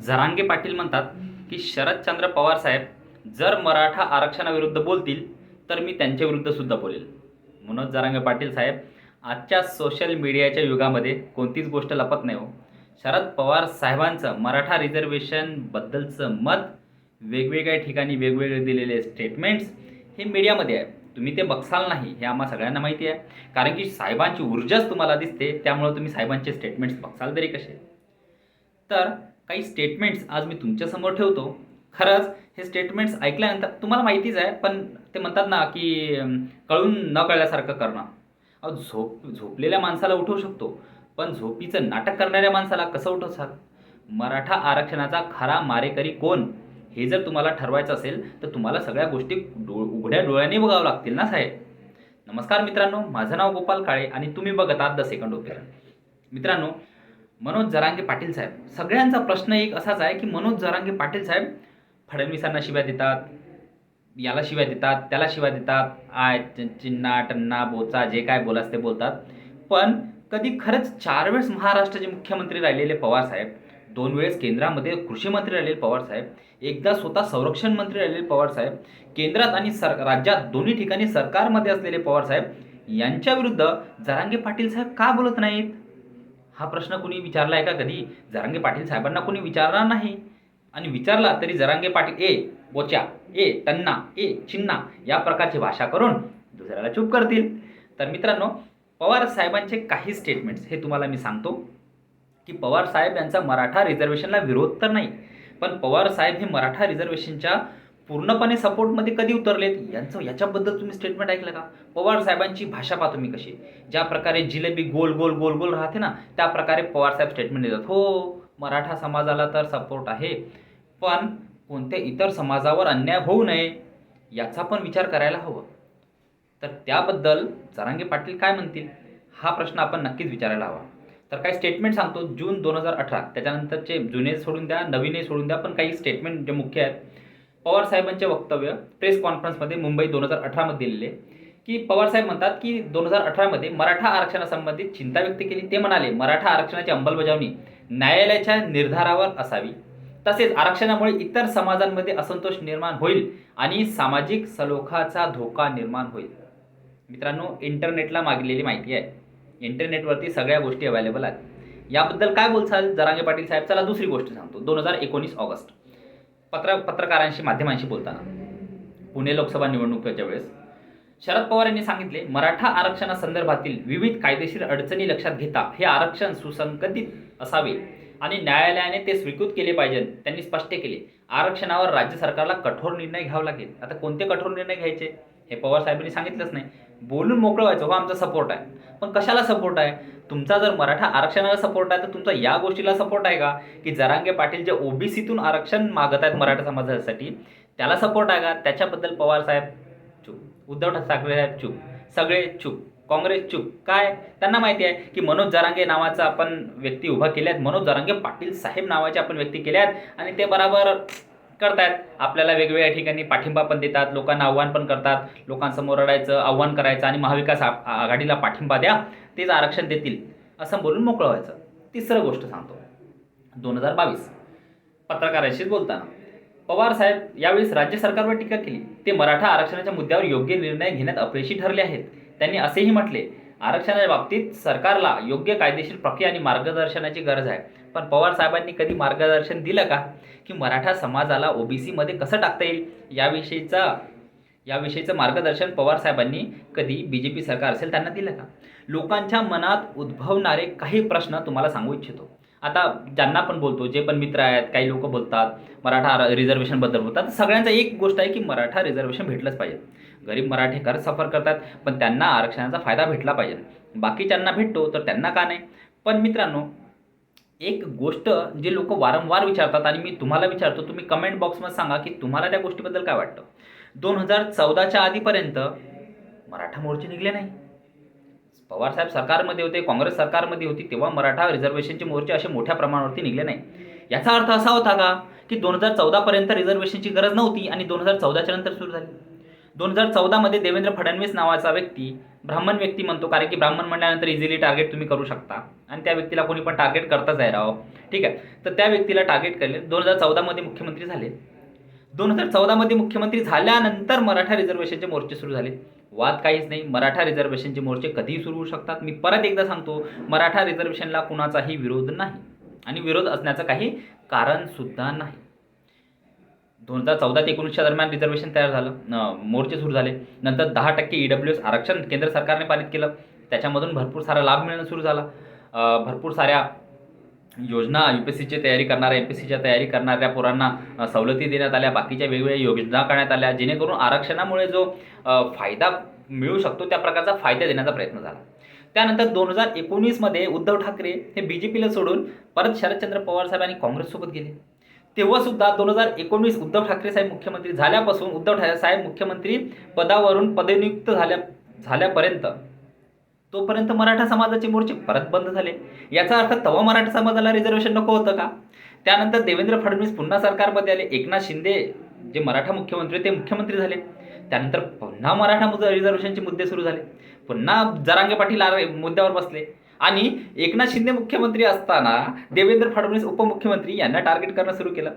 झरांगे पाटील म्हणतात की शरदचंद्र पवार साहेब जर मराठा आरक्षणाविरुद्ध बोलतील तर मी त्यांच्याविरुद्ध सुद्धा बोलेल. मनोज जरांगे पाटील साहेब आजच्या सोशल मीडियाच्या युगामध्ये कोणतीच गोष्ट लपत नाही हो. शरद पवार साहेबांचं मराठा रिझर्वेशनबद्दलचं मत वेगवेगळ्या ठिकाणी वेगवेगळे दिलेले स्टेटमेंट्स हे मीडियामध्ये आहे तुम्ही ते बघसाल नाही हे आम्हा सगळ्यांना माहिती आहे. कारण की साहेबांची ऊर्जाच तुम्हाला दिसते त्यामुळे तुम्ही साहेबांचे स्टेटमेंट्स बघसाल तरी कसे? तर काही स्टेटमेंट्स आज मी तुमच्यासमोर ठेवतो. खरंच हे स्टेटमेंट्स ऐकल्यानंतर तुम्हाला माहितीच आहे पण ते म्हणतात ना की कळून न कळल्यासारखं करणं. अहो झोप झोपलेल्या माणसाला उठवू शकतो पण झोपीचं नाटक करणाऱ्या माणसाला कसं उठवसाल? मराठा आरक्षणाचा खरा मारेकरी कोण? हे जर तुम्हाला ठरवायचं असेल तर तुम्हाला सगळ्या गोष्टी डो उघड्या डोळ्यांनी बघावं लागतील ना साहेब. नमस्कार मित्रांनो माझं नाव गोपाल काळे आणि तुम्ही बघत आहात द सेकंड ओपिनियन. मित्रांनो मनोज जरांगे पाटील साहेब. सगळ्यांचा प्रश्न एक असाच आहे की मनोज जरांगे पाटील साहेब फडणवीसांना शिव्या देतात याला शिव्या देतात त्याला शिव्या देतात. आय चिन्ना टन्ना बोचा जे काय बोलास ते बोलतात. पण कधी खरंच चार वेळेस महाराष्ट्राचे मुख्यमंत्री राहिलेले पवार साहेब दोन वेळेस केंद्रामध्ये कृषी मंत्री राहिलेले पवार साहेब एकदा स्वतः संरक्षण मंत्री राहिलेले पवार साहेब केंद्रात आणि सर राज्यात दोन्ही ठिकाणी सरकारमध्ये असलेले पवार साहेब यांच्या विरुद्ध जरांगे पाटील साहेब का बोलत नाहीत? हा प्रश्न कुणी विचारला आहे का कधी? जरांगे पाटील साहेबांना कुणी विचारणार नाही. आणि विचारला तरी जरांगे पाटील ए बोच्या ए टन्ना ए चिन्ना या प्रकारची भाषा करून दुसऱ्याला चूप करतील. तर मित्रांनो पवार साहेबांचे काही स्टेटमेंट्स हे तुम्हाला मी सांगतो. की पवार साहेब यांचा मराठा रिझर्वेशनला विरोध तर नाही. पण पवार साहेब हे मराठा रिझर्वेशनच्या पूर्णपणे सपोर्टमध्ये कधी उतरलेत? यांचं याच्याबद्दल तुम्ही स्टेटमेंट ऐकलं का? पवार साहेबांची भाषा पाहतो तुम्ही कशी. ज्या प्रकारे जिलेबी गोल गोल गोल गोल राहते ना त्या प्रकारे पवार साहेब स्टेटमेंट देतात. हो मराठा समाजाला तर सपोर्ट आहे पण कोणत्या इतर समाजावर अन्याय होऊ नये याचा पण विचार करायला हवं. तर त्याबद्दल जरांगे पाटील काय म्हणतील? हा प्रश्न आपण नक्कीच विचारायला हवा. तर काही स्टेटमेंट सांगतो. जून दोन हजार अठरा त्याच्यानंतरचे जुने सोडून द्या नवीनही सोडून द्या पण काही स्टेटमेंट जे मुख्य आहेत पवार साहेबांचे वक्तव्य प्रेस कॉन्फरन्समध्ये मुंबई दोन हजार अठरामध्ये दिलेले. की पवार साहेब म्हणतात की दोन हजार अठरामध्ये मराठा आरक्षणासंबंधित चिंता व्यक्त केली. ते म्हणाले मराठा आरक्षणाची अंमलबजावणी न्यायालयाच्या निर्धारावर असावी. तसेच आरक्षणामुळे इतर समाजांमध्ये असंतोष निर्माण होईल आणि सामाजिक सलोखाचा धोका निर्माण होईल. मित्रांनो इंटरनेटला मागलेली माहिती आहे. इंटरनेटवरती सगळ्या गोष्टी अवेलेबल आहेत. याबद्दल काय बोलसाल जरांगे पाटील साहेब चला दुसरी गोष्ट सांगतो. दोन हजार एकोणीस ऑगस्ट. पत्र पत्रकारांशी माध्यमांशी बोलताना. पुणे लोकसभा निवडणुकीच्या वेळेस शरद पवार यांनी सांगितले मराठा आरक्षणासंदर्भातील विविध कायदेशीर अडचणी लक्षात घेता हे आरक्षण सुसंगतित असावे आणि न्यायालयाने ते स्वीकृत केले पाहिजे त्यांनी स्पष्ट केले. आरक्षणावर राज्य सरकारला कठोर निर्णय घ्यावा लागेल. आता कोणते कठोर निर्णय घ्यायचे? हे पवार साहेबांनी सांगितलंच नाही. बोलून मोकळं व्हायचं हो आमचा सपोर्ट आहे. पण कशाला सपोर्ट आहे? तुमचा जर मराठा आरक्षणाला सपोर्ट आहे तर तुमचा या गोष्टीला सपोर्ट आहे का? की जरांगे पाटील जे ओबीसीतून आरक्षण मागत आहेत मराठा समाजासाठी त्याला सपोर्ट आहे का? त्याच्याबद्दल पवार साहेब चूप. उद्धव ठाकरे साहेब चूप. सगळे चूप. काँग्रेस चूप. काय? त्यांना माहिती आहे की मनोज जरांगे नावाचा आपण व्यक्ती उभा केल्यात. मनोज जरांगे पाटील साहेब नावाचे आपण व्यक्ती केल्यात. आणि ते बराबर करतायत. आपल्याला वेगवेगळ्या ठिकाणी पाठिंबा पण देतात लोकांना आव्हान पण करतात लोकांसमोर रडायचं आव्हान करायचं आणि महाविकास आ- आघाडीला पाठिंबा द्या तेच आरक्षण देतील असं बोलून मोकळं व्हायचं. तिसरं गोष्ट सांगतो. दोन हजार बावीस. पत्रकारांशीच बोलताना. पवार साहेब यावेळेस राज्य सरकारवर टीका केली. ते मराठा आरक्षणाच्या मुद्द्यावर योग्य निर्णय घेण्यात अपयशी ठरले आहेत. त्यांनी असेही म्हटले आरक्षणाच्या बाबतीत सरकारला योग्य कायदेशीर प्रक्रिया आणि मार्गदर्शनाची गरज आहे. पण पवार साहेबांनी कधी मार्गदर्शन दिलं का? की मराठा समाजाला ओबीसीमध्ये कसं टाकता येईल? याविषयीचा याविषयीचं मार्गदर्शन पवार साहेबांनी कधी बी जे पी सरकार असेल त्यांना दिलं का? लोकांच्या मनात उद्भवणारे काही प्रश्न तुम्हाला सांगू इच्छितो. आता ज्यांना पण बोलतो जे पण मित्र आहेत काही लोक बोलतात मराठा रिझर्वेशनबद्दल बोलतात. सगळ्यांचा एक गोष्ट आहे की मराठा रिझर्वेशन भेटलंच पाहिजे. गरीब मराठी सफर करतात पण त्यांना आरक्षणाचा फायदा भेटला पाहिजे. बाकीच्यांना भेटतो तर त्यांना का नाही? पण मित्रांनो एक गोष्ट जे लोक वारंवार विचारतात आणि मी तुम्हाला विचारतो तुम्ही कमेंट बॉक्समध्ये सांगा की तुम्हाला त्या गोष्टीबद्दल काय वाटतं? दोन हजार चौदाच्या आधीपर्यंत मराठा मोर्चे निघले नाही. पवार साहेब सरकारमध्ये होते काँग्रेस सरकारमध्ये होती तेव्हा मराठा रिझर्वेशनचे मोर्चे असे मोठ्या प्रमाणावरती निघले नाही. याचा अर्थ असा होता का की दोन हजार चौदापर्यंत रिझर्वेशनची गरज नव्हती आणि दोन हजार चौदाच्या नंतर सुरू झाली. दोन हजार चौदामध्ये देवेंद्र फडणवीस नावाचा व्यक्ती ब्राह्मण व्यक्ती म्हणतो कारण की ब्राह्मण म्हणल्यानंतर इझिली टार्गेट तुम्ही करू शकता. आणि त्या व्यक्तीला कोणी पण टार्गेट करताच आहे राव. ठीक आहे? तर त्या व्यक्तीला टार्गेट केले. दोन हजार चौदामध्ये मुख्यमंत्री झाले. दोन हजार चौदामध्ये मुख्यमंत्री झाल्यानंतर मराठा रिझर्वेशनचे मोर्चे सुरू झाले. वाद काहीच नाही. मराठा रिझर्वेशनचे मोर्चे कधीही सुरू होऊ शकतात. मी परत एकदा सांगतो मराठा रिझर्वेशनला कुणाचाही विरोध नाही. आणि विरोध असण्याचं काही कारण सुद्धा नाही. दोन हजार चौदा ते एकोणीसच्या दरम्यान रिझर्वेशन तयार झालं. मोर्चे सुरू झाले. नंतर दहा टक्के ई डब्ल्यू एस आरक्षण केंद्र सरकारने पारित केलं. त्याच्यामधून भरपूर सारा लाभ मिळणं सुरू झाला. भरपूर साऱ्या योजना यू पी एस सीची तयारी करणाऱ्या एम पी एस सीच्या तयारी करणाऱ्या पोरांना सवलती देण्यात आल्या. बाकीच्या वेगवेगळ्या योजना करण्यात आल्या. जेणेकरून आरक्षणामुळे जो फायदा मिळू शकतो त्या प्रकारचा फायदा देण्याचा प्रयत्न झाला. त्यानंतर दोन हजार एकोणीसमध्ये उद्धव ठाकरे हे बी जे पीला सोडून परत शरदचंद्र पवार साहेब आणि काँग्रेससोबत गेले. तेव्हा सुद्धा दोन हजार एकोणीस उद्धव ठाकरे साहेब मुख्यमंत्री झाल्यापासून उद्धव ठाकरे साहेब मुख्यमंत्री पदावरून पदनियुक्त झाल्या झाल्यापर्यंत तोपर्यंत मराठा समाजाचे मोर्चे परत बंद झाले. याचा अर्थ तवा मराठा समाजाला रिझर्वेशन नको होतं का? त्यानंतर देवेंद्र फडणवीस पुन्हा सरकारमध्ये आले. एकनाथ शिंदे जे मराठा मुख्यमंत्री ते मुख्यमंत्री झाले. त्यानंतर पुन्हा मराठा मुद्दा रिझर्वेशनचे मुद्दे सुरू झाले. पुन्हा जरांगे पाटील आर- मुद्द्यावर बसले. आणि एकनाथ शिंदे मुख्यमंत्री असताना देवेंद्र फडणवीस उपमुख्यमंत्री यांना टार्गेट करणं सुरू केलं.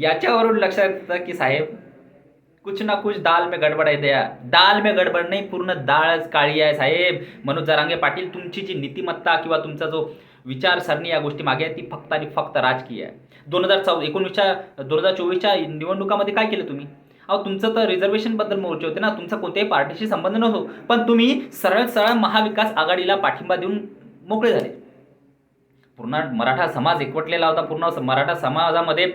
याच्यावरून लक्षात येतं की साहेब कुछ ना कुछ दाल में गडबड आहे द्या. दाल में गडबड नाही पूर्ण डाळच काळी आहे साहेब. मनोज जरांगे पाटील तुमची जी नीतिमत्ता किंवा तुमचा जो विचारसरणी या गोष्टी मागे आहे ती फक्त आणि फक्त राजकीय आहे. दोन हजार चौ एकोणीसच्या दोन हजार चोवीसच्या निवडणुकामध्ये काय केलं तुम्ही? अहो तुमचं तर रिझर्वेशनबद्दल मोर्चे होते ना. तुमचा कोणत्याही पार्टीशी संबंध नव्हतो पण तुम्ही सरळ सरळ महाविकास आघाडीला पाठिंबा देऊन मोकळे झाले. पूर्ण मराठा समाज एकवटलेला होता. पूर्ण मराठा समाजामध्ये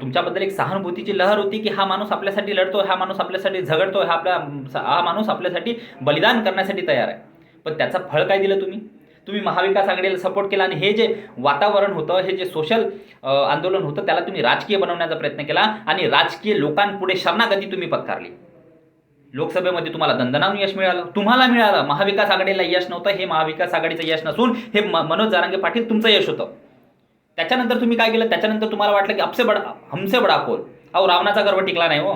तुमच्याबद्दल एक सहानुभूतीची लहर होती की हा माणूस आपल्यासाठी लढतो हा माणूस आपल्यासाठी झगडतो हा आपला हा माणूस आपल्यासाठी बलिदान करण्यासाठी तयार आहे. पण त्याचं फळ काय दिलं तुम्ही? तुम्ही महाविकास आघाडीला सपोर्ट केला आणि हे जे वातावरण होतं हे जे सोशल आंदोलन होतं त्याला तुम्ही राजकीय बनवण्याचा प्रयत्न केला आणि राजकीय लोकांपुढे शरणागती तुम्ही पत्कारली. लोकसभेमध्ये तुम्हाला दंदनान यश मिळालं. तुम्हाला मिळालं. महाविकास आघाडीला यश नव्हतं. हे महाविकास आघाडीचं यश नसून हे मनोज जारांगे पाटील तुमचं यश होतं. त्याच्यानंतर तुम्ही काय केलं? त्याच्यानंतर तुम्हाला वाटलं की अपसे बडा हमसे बडा कोण? अहो रावणाचा गर्व टिकला नाही हो.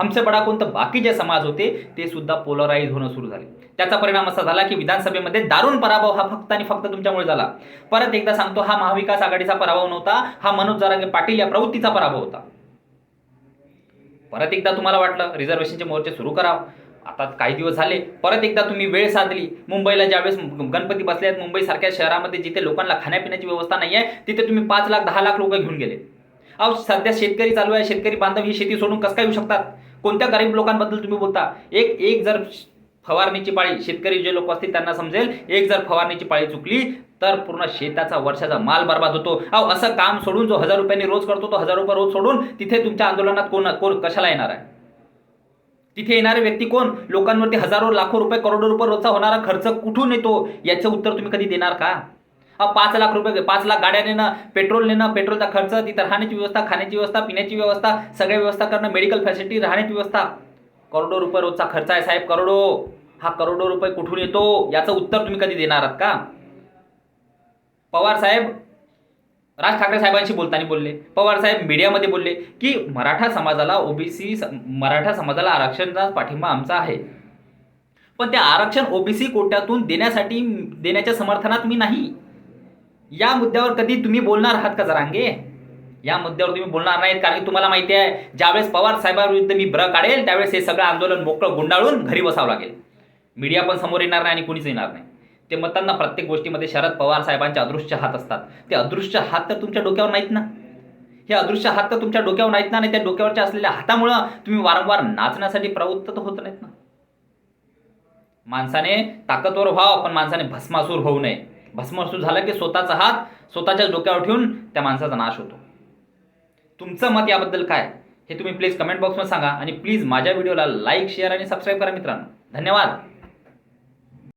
हमसे बडा कोण? तर बाकी जे समाज होते ते सुद्धा पोलराईज होणं सुरू झाले. त्याचा परिणाम असा झाला की विधानसभेमध्ये दारुण पराभव हा फक्त आणि फक्त तुमच्यामुळे झाला. परत एकदा सांगतो हा महाविकास आघाडीचा पराभव नव्हता. हा मनोज जारांगे पाटील या प्रवृत्तीचा पराभव होता. परत एकदा तुम्हाला वाटलं रिझर्वेशनचे मोर्चे सुरू करावं. आता काही दिवस झाले परत एकदा तुम्ही वेळ साधली. मुंबईला ज्यावेळेस गणपती बसले आहेत मुंबईसारख्या शहरामध्ये जिथे लोकांना खाण्यापिण्याची व्यवस्था नाही आहे तिथे तुम्ही पाच लाख दहा लाख लोक घेऊन गेले. अहो सध्या शेतकरी चालू आहे. शेतकरी बांधव ही शेती सोडून कसं काय येऊ शकतात? कोणत्या गरीब लोकांबद्दल तुम्ही बोलता? एक एक जर फवारणीची पाळी शेतकरी जे लोक असतील त्यांना समजेल एक जर फवारणीची पाळी चुकली तर पूर्ण शेताचा वर्षाचा माल बर्बाद होतो. अहो असं काम सोडून जो हजार रुपयांनी रोज करतो तो हजार रुपये रोज सोडून तिथे तुमच्या आंदोलनात कोण कोण कशाला येणार आहे? तिथे येणारे व्यक्ती कोण? लोकांवरती हजारो लाखो रुपये करोडो रुपये रोजचा होणारा खर्च कुठून येतो? याचं उत्तर तुम्ही कधी देणार का? अहो, पाच लाख रुपये पाच लाख गाड्या नेणं पेट्रोल नेणं पेट्रोलचा खर्च तिथं राहण्याची व्यवस्था खाण्याची व्यवस्था पिण्याची व्यवस्था सगळ्या व्यवस्था करणं मेडिकल फॅसिलिटी राहण्याची व्यवस्था. करोडो रुपये रोजचा खर्च आहे साहेब करोडो. हा करोडो रुपये कुठून येतो याचं उत्तर तुम्ही कधी देणार आहात का? पवार साहेब राज ठाकरे साहेबांशी बोलताना बोलले. पवार साहेब मीडियामध्ये बोलले की मराठा समाजाला ओबीसी मराठा समाजाला आरक्षणाचा पाठिंबा आमचा आहे. पण ते आरक्षण ओबीसी कोट्यातून देण्यासाठी देण्याच्या समर्थनात मी नाही. या मुद्द्यावर कधी तुम्ही बोलणार आहात का जरांगे? या मुद्द्यावर तुम्ही बोलणार नाहीत कारण की तुम्हाला माहिती आहे ज्यावेळेस पवार साहेबांविरुद्ध मी ब्र काढेल त्यावेळेस हे सगळं आंदोलन मोकळं गुंडाळून घरी बसावं लागेल. मीडिया पण समोर येणार नाही आणि कुणीच येणार नाही. ते मतांना प्रत्येक गोष्टीमध्ये शरद पवार साहेबांचे अदृश्य हात असतात. ते अदृश्य हात तर तुमच्या डोक्यावर नाहीत ना. हे अदृश्य हात तर तुमच्या डोक्यावर नाहीत ना आणि त्या डोक्यावरच्या असलेल्या हातामुळं तुम्ही वारंवार नाचण्यासाठी प्रवृत्त तर होत नाहीत ना. माणसाने ताकदवर व्हावं पण माणसाने भस्मासूर होऊ नये. भस्मासूर झालं की स्वतःचा हात स्वतःच्याच डोक्यावर ठेवून त्या माणसाचा नाश होतो. तुमचं मत याबद्दल काय? हे तुम्ही प्लीज कमेंट बॉक्समध्ये सांगा आणि प्लीज माझ्या व्हिडिओला लाईक शेअर आणि सबस्क्राईब करा मित्रांनो. धन्यवाद.